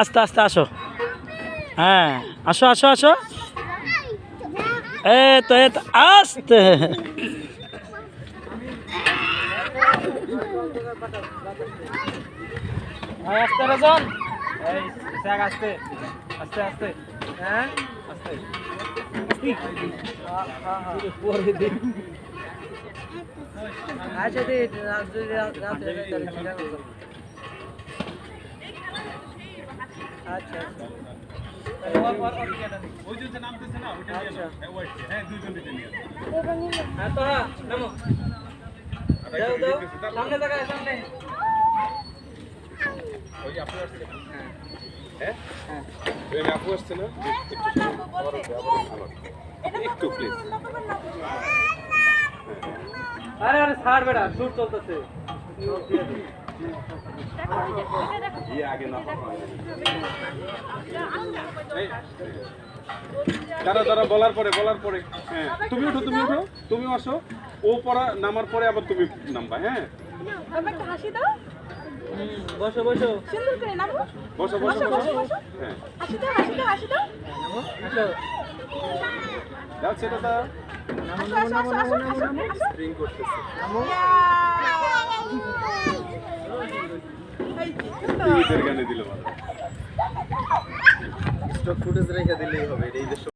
আস্তে আস্তে আসো। হ্যাঁ আসো আসো আসো। এ তো, এ আস্তে। আস্তে, রাজন। আস্তে আস্তে আস্তে। হ্যাঁ আচ্ছা দি আচ্ছা আচ্ছা ওই যে নামতেছে না ওইটা নিয়ে নাও। হ্যাঁ, ওই, হ্যাঁ দুইজন দুইজন নিয়ে নাও। হ্যাঁ তো হ্যাঁ নামো দাও দাও সামনে তাকায় সামনে ওই যে আপু হ্যাঁ? না? একটু আরে আরে, ছাড় বেটা শুট চলতেছে দাঁড়া দাঁড়া বলার পরে বলার পরে। হ্যাঁ তুমি উঠো তুমি উঠো তুমি আসো ও পড়া নামার পরে আবার তুমি নামবা হ্যাঁ। হাসি দাও বসো বসো। সুন্দর করে নামো বসো বসো বসো। হ্যাঁ। হাসি দাও হাসি দাও দাও দাও দাও দিল রেখে দিলেই হবে এই